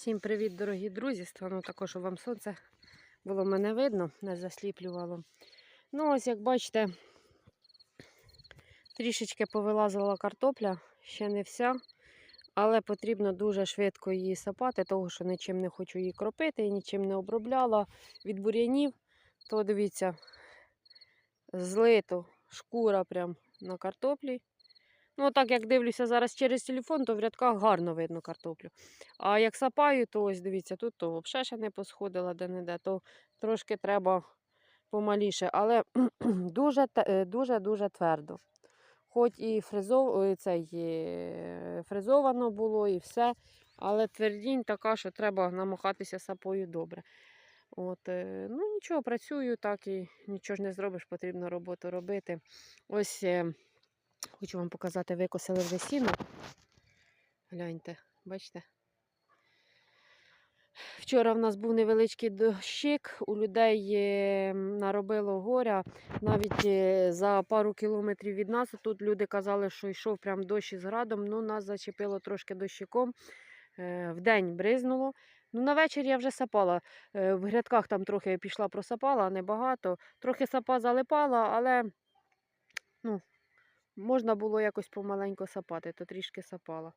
Всім привіт, дорогі друзі! Стану також, щоб вам сонце було мене видно, не засліплювало. Ну, ось як бачите, трішечки повилазила картопля, ще не вся, але потрібно дуже швидко її сапати, тому що нічим не хочу її кропити і нічим не обробляла від бур'янів. То дивіться, злито шкура прям на картоплі. Ну, так як дивлюся зараз через телефон, то в рядках гарно видно картоплю. А як сапаю, то ось дивіться, тут то взагалі ще не посходила де-не-де, то трошки треба помаліше, але дуже те- е, дуже-дуже твердо. Хоч і фрезов, ой, цей, е, фрезовано було і все, але твердінь така, що треба намахатися сапою добре. От, е, ну нічого, працюю так і нічого ж не зробиш, потрібно роботу робити. Ось хочу вам показати, викосили вже сіно. Гляньте, бачите? Вчора в нас був невеличкий дощик, у людей е, наробило горя. Навіть е, за пару кілометрів від нас тут люди казали, що йшов прям дощ із градом. Ну, нас зачепило трошки дощиком. Е, Вдень бризнуло. Ну, на вечір я вже сапала. В грядках там трохи пішла просапала, небагато. Трохи сапа залипала, але ну, можна було якось помаленько сапати, то трішки сапала.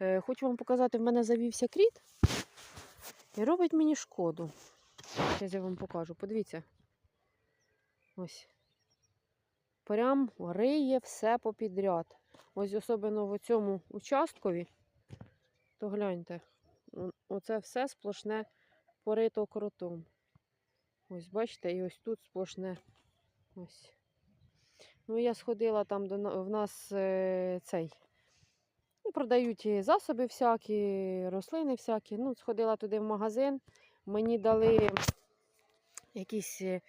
Е, Хочу вам показати, в мене завівся кріт і робить мені шкоду. Зараз я вам покажу. Подивіться. Ось. Прям риє все попідряд. Ось особливо в цьому участкові, то гляньте, оце все сплошне порито кротом. Ось бачите, і ось тут сплошне. Ось. Ну, я сходила там до в нас е, цей. Ну, продають засоби всякі, рослини всякі. Ну, сходила туди в магазин. Мені дали якісь е,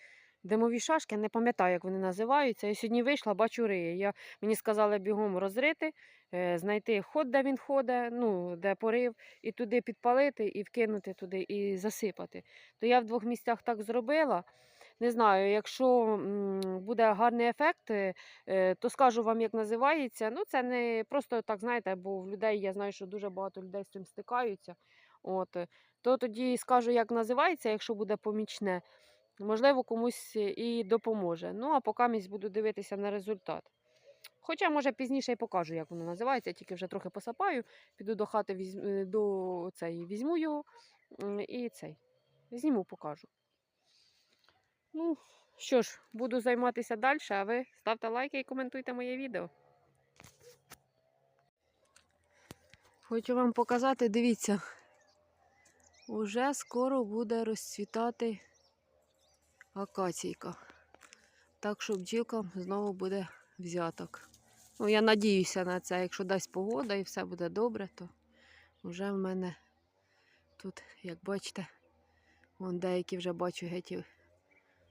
димові шашки, не пам'ятаю, як вони називаються. Я сьогодні вийшла, бачу риє. Я, мені сказали бігом розрити, е, знайти ход, де він ходить, ну, де порив, і туди підпалити, і вкинути туди, і засипати. То я в двох місцях так зробила. Не знаю, якщо буде гарний ефект, е, е, то скажу вам, як називається. Ну, це не просто так, знаєте, бо в людей я знаю, що дуже багато людей з цим стикаються. От, е, то тоді скажу, як називається, якщо буде помічне. Можливо, комусь і допоможе. Ну, а поки буду дивитися на результат. Хоча, може, пізніше і покажу, як воно називається, тільки вже трохи посапаю, піду до хати, візьм- е, до цей, візьму його і цей. Зніму, покажу. Ну, що ж, буду займатися далі, а ви ставте лайки і коментуйте моє відео. Хочу вам показати, дивіться, уже скоро буде розцвітати акаційка. Так що бджілкам знову буде взяток. Ну, я надіюся на це. Якщо дасть погода і все буде добре, то вже в мене тут, як бачите, вон деякі вже бачу геть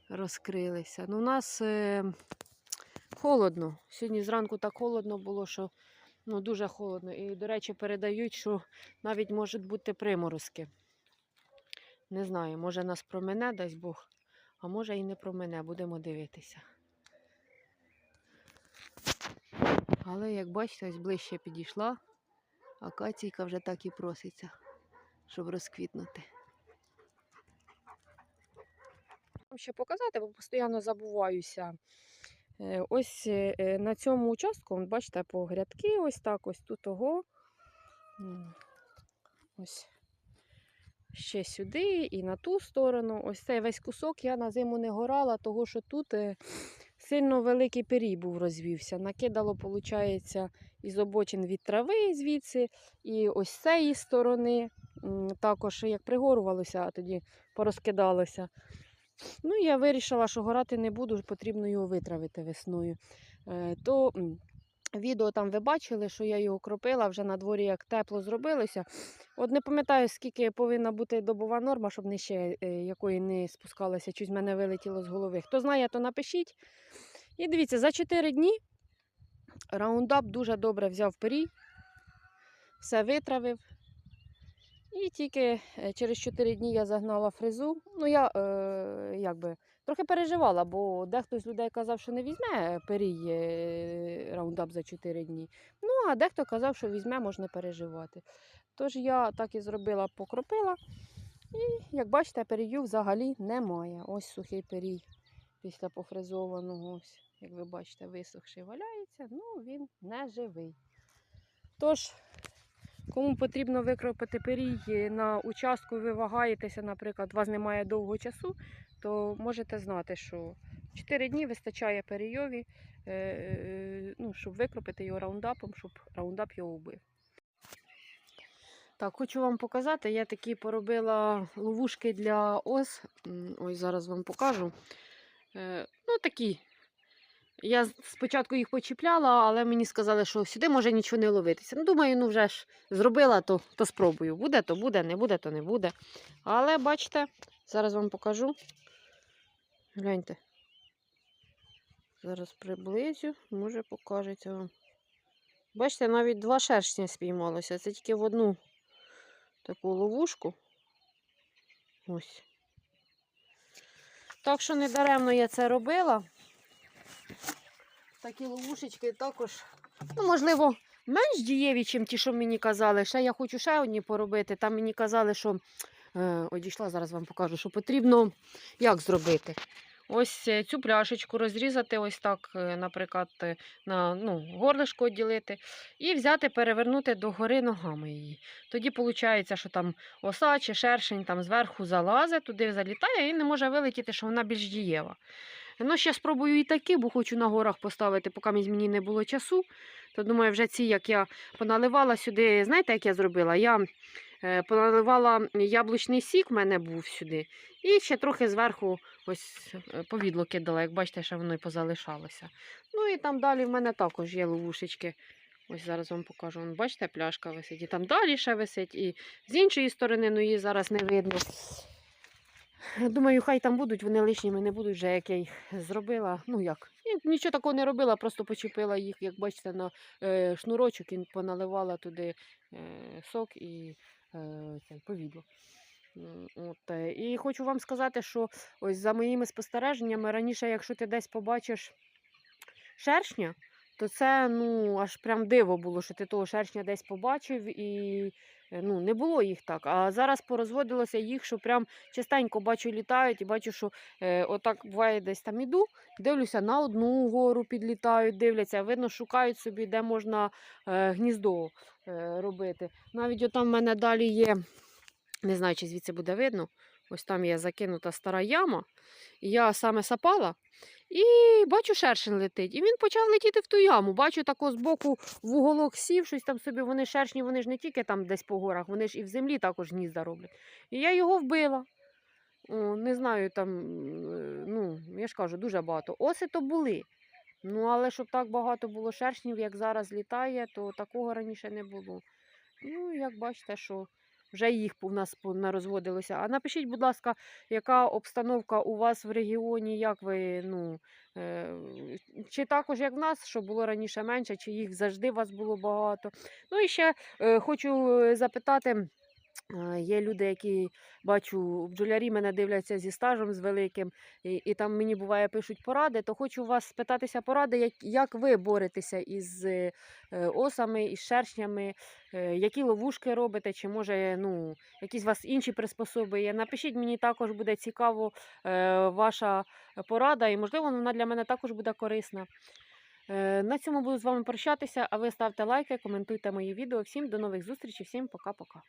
розкрилися. Ну, у нас е, холодно. Сьогодні зранку так холодно було, що ну, дуже холодно. І, до речі, передають, що навіть можуть бути приморозки. Не знаю, може нас промене, дасть Бог, а може і не промене, будемо дивитися. Але, як бачите, ось ближче підійшла, акаційка вже так і проситься, щоб розквітнути. Вам ще показати, бо постійно забуваюся. Е, Ось е, е, на цьому участку, бачите, по грядки, ось так, ось тут того. Ось ще сюди і на ту сторону. Ось цей весь кусок я на зиму не горала, того що тут сильно великий пирій був розвівся. Накидало, виходить, із обочин від трави звідси, і ось з цієї сторони. Також як пригорувалося, а тоді порозкидалося. Ну, я вирішила, що горати не буду, потрібно його витравити весною. Е, То відео там ви бачили, що я його кропила, вже на дворі як тепло зробилося. От не пам'ятаю, скільки повинна бути добова норма, щоб нижче е, якої не спускалася, в мене вилетіло з голови. Хто знає, то напишіть. І дивіться, за 4 дні раундап дуже добре взяв перій, все витравив. І тільки е, через 4 дні я загнала фрезу. Ну, я е, якби трохи переживала, бо дехто з людей казав, що не візьме перій е, раундап за 4 дні. Ну, а дехто казав, що візьме, можна переживати. Тож я так і зробила, покропила. І, як бачите, перію взагалі немає. Ось сухий перій після пофрезованого. Ось, як ви бачите, висохший валяється, ну він не живий. Тож, кому потрібно викропити перій е, на участку, ви вагаєтеся, наприклад, у вас немає довго часу, то можете знати, що 4 дні вистачає перейові, е, ну, щоб викропити його раундапом, щоб раундап його вбив. Так, хочу вам показати, я такі поробила ловушки для ос. Ось зараз вам покажу. Е, Ну, такі. Я спочатку їх почіпляла, але мені сказали, що сюди може нічого не ловитися. Ну, думаю, ну вже ж зробила, то, то спробую. Буде, то буде, не буде, то не буде. Але бачите, зараз вам покажу. Гляньте. Зараз приблизю, може покажеться вам. Бачите, навіть два шершня спіймалося. Це тільки в одну таку ловушку. Ось. Так що не даремно я це робила. Такі ловушечки також, ну, можливо, менш дієві, ніж ті, що мені казали. Ще я хочу ще одні поробити. Там мені казали, що е, одійшла, зараз вам покажу, що потрібно як зробити. Ось е, цю пляшечку розрізати, ось так, е, наприклад, е, на ну, горлишко відділити, і взяти, перевернути догори ногами її. Тоді виходить, що там оса чи шершень там зверху залазить, туди залітає і не може вилетіти, що вона більш дієва. Ну, ще спробую і таки, бо хочу на горах поставити, поки мені не було часу. То думаю, вже ці, як я поналивала сюди, знаєте, як я зробила? Я е, поналивала яблучний сік, в мене був сюди, і ще трохи зверху ось е, повідло кидала, як бачите, ще воно і позалишалося. Ну і там далі в мене також є ловушечки. Ось зараз вам покажу. Вон, бачите, пляшка висить. І там далі ще висить, і з іншої сторони, ну її зараз не видно. Думаю, хай там будуть, вони лишніми не будуть, вже як я їх зробила. Ну як? Нічого такого не робила, просто почепила їх, як бачите, на е, шнурочок і поналивала туди е, сок і е, повідло. От, е, і хочу вам сказати, що ось за моїми спостереженнями, раніше, якщо ти десь побачиш шершня, то це ну, аж прям диво було, що ти того шершня десь побачив і ну, не було їх так. А зараз порозводилося їх, що прям частенько бачу літають і бачу, що е, отак буває десь там іду, дивлюся на одну гору підлітають, дивляться, видно, шукають собі, де можна е, гніздо е, робити. Навіть отам в мене далі є, не знаю, чи звідси буде видно. Ось там є закинута стара яма. Я саме сапала і бачу, шершень летить. І він почав летіти в ту яму. Бачу тако збоку в уголок сів, щось там собі. Вони шершні, вони ж не тільки там десь по горах, вони ж і в землі також гнізда роблять. І я його вбила. О, не знаю, там, е, ну, я ж кажу, дуже багато. Оси то були. Ну, але щоб так багато було шершнів, як зараз літає, то такого раніше не було. Ну, як бачите, що вже їх у нас нарозводилося. А напишіть, будь ласка, яка обстановка у вас в регіоні, як ви, ну, е, чи також як в нас, що було раніше менше, чи їх завжди у вас було багато. Ну і ще е, хочу е, запитати. Е, Є люди, які бачу, бджолярі мене дивляться зі стажем з великим, і, і там мені буває пишуть поради, то хочу вас спитатися поради, як, як ви боретеся із е, осами, із шершнями, е, які ловушки робите, чи може ну, якісь у вас інші приспособи є. Напишіть, мені також буде цікаво ваша порада, і можливо вона для мене також буде корисна. На цьому буду з вами прощатися, а ви ставте лайки, коментуйте мої відео. Всім до нових зустрічей, всім пока-пока.